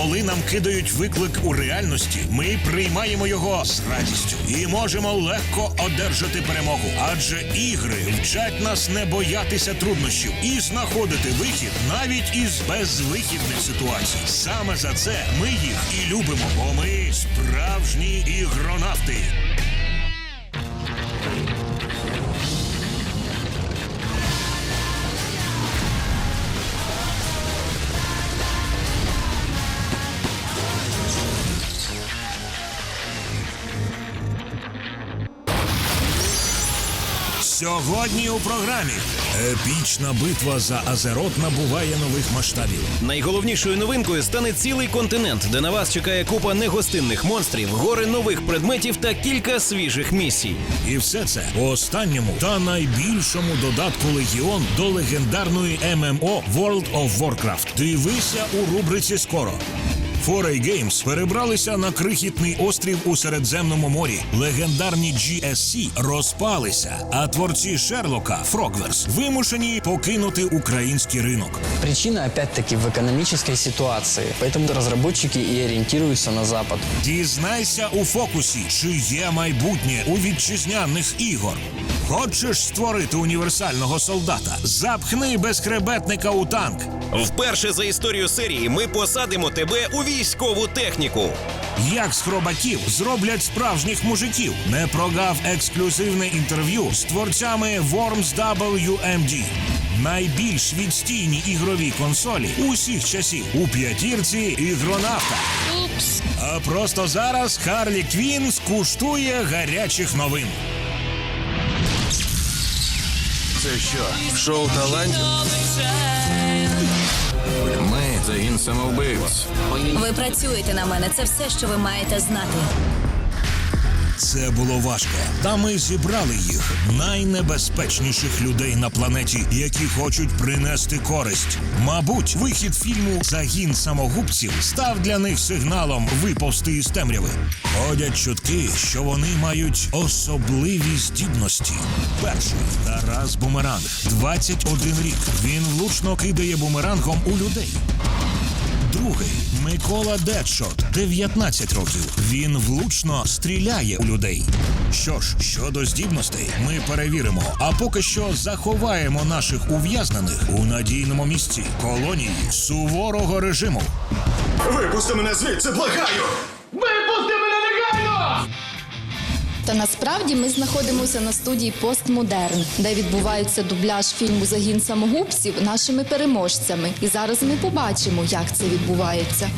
Коли нам кидають виклик у реальності, ми приймаємо його з радістю і можемо легко одержати перемогу. Адже ігри вчать нас не боятися труднощів і знаходити вихід навіть із безвихідних ситуацій. Саме за це ми їх і любимо, бо ми справжні ігронавти. Сьогодні у програмі епічна битва за Азерот набуває нових масштабів. Найголовнішою новинкою стане цілий континент, де на вас чекає купа негостинних монстрів, гори нових предметів та кілька свіжих місій. І все це у останньому та найбільшому додатку Легіон до легендарної ММО World of Warcraft. Дивися у рубриці скоро. 4A Games перебралися на крихітний острів у Середземному морі. Легендарні GSC розпалися, а творці Шерлока Frogverse вимушені покинути український ринок. Причина опять-таки в экономической ситуации. Поэтому разработчики и ориентируются на Запад. Дізнайся у фокусі, чи є майбутнє у вітчизняних ігор. Хочеш створити універсального солдата? Запхни безхребетника у танк. Вперше за історію серії ми посадимо тебе у військову техніку. Як з хробаків зроблять справжніх мужиків? Не прогав ексклюзивне інтерв'ю з творцями Worms WMD. Найбільш відстійні ігрові консолі усіх часів у п'ятірці ігронавта. А просто зараз Харлі Квін скуштує гарячих новин. Це що? Шоу талантів? Ми загін самовбивць. Ви працюєте на мене. Це все, що ви маєте знати. Це було важко, та ми зібрали їх найнебезпечніших людей на планеті, які хочуть принести користь. Мабуть, вихід фільму Загін самогубців став для них сигналом виповзти із темряви. Ходять чутки, що вони мають особливі здібності. Перший Тарас Бумеранг, 21 рік. Він влучно кидає бумерангом у людей. Другий Микола Дедшот, 19 років. Він влучно стріляє у людей. Що ж, щодо здібностей, ми перевіримо. А поки що заховаємо наших ув'язнених у надійному місці колонії суворого режиму. Випусти мене звідси, благаю! Та насправді ми знаходимося на студії Постмодерн, де відбувається дубляж фільму Загін самогубців нашими переможцями. І зараз ми побачимо, як це відбувається.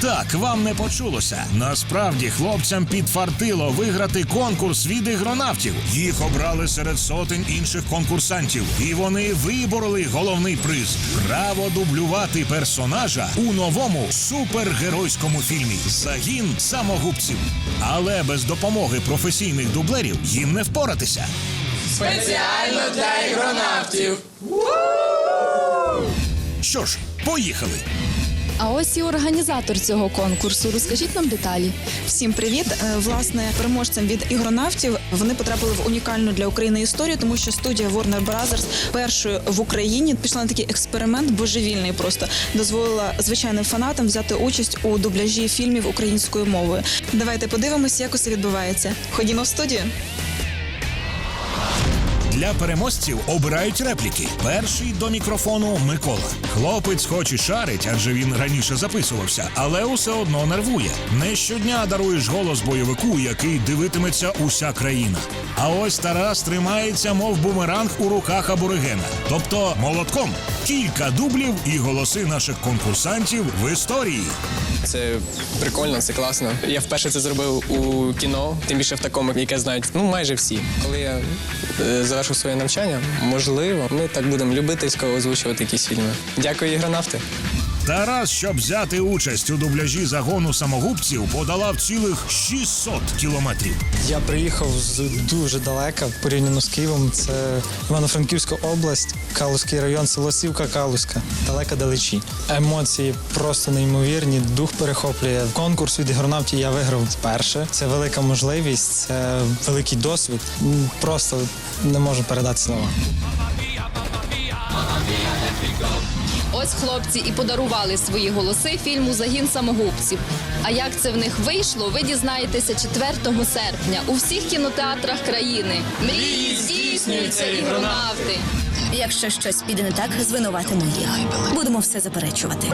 Так, вам не почулося. Насправді хлопцям підфартило виграти конкурс від ігронавтів. Їх обрали серед сотень інших конкурсантів, і вони вибороли головний приз право дублювати персонажа у новому супергеройському фільмі Загін самогубців. Але без допомоги професійних дублерів їм не впоратися. Спеціально для ігронавтів. Що ж, поїхали. А ось і організатор цього конкурсу. Розкажіть нам деталі. Всім привіт! Е, Власне, переможцям від ігронавтів вони потрапили в унікальну для України історію, тому що студія Warner Brothers першою в Україні пішла на такий експеримент божевільний. Просто дозволила звичайним фанатам взяти участь у дубляжі фільмів українською мовою. Давайте подивимося, як усе відбувається. Ходімо в студію. Для переможців обирають репліки. Перший до мікрофону Микола. Хлопець хоч і шарить, адже він раніше записувався, але усе одно нервує. Не щодня даруєш голос бойовику, який дивитиметься уся країна. А ось Тарас тримається, мов бумеранг у руках аборигена. Тобто молотком. Кілька дублів і голоси наших конкурсантів в історії. Це прикольно, це класно. Я вперше це зробив у кіно, тим більше в такому, яке знають ну майже всі. Коли я е, завершу своє навчання, можливо, ми так будемо любительсько озвучувати якісь фільми. Дякую, ігронавти. Тарас, щоб взяти участь у дубляжі загону самогубців, подолав цілих 600 кілометрів. Я приїхав з дуже далека порівняно з Києвом. Це Івано-Франківська область, Калузький район, село Сівка, Калузька, далека далечі. Емоції просто неймовірні, дух перехоплює. Конкурс від ігронавтів я виграв вперше. Це велика можливість, це великий досвід. Просто не можу передати слова. Ось ось хлопці і подарували свої голоси фільму Загін самогубців. А як це в них вийшло, ви дізнаєтеся 4 серпня у всіх кінотеатрах країни. Мрії здійснюються ігронавти. Якщо щось піде не так, звинуватимо їх. Будемо все заперечувати.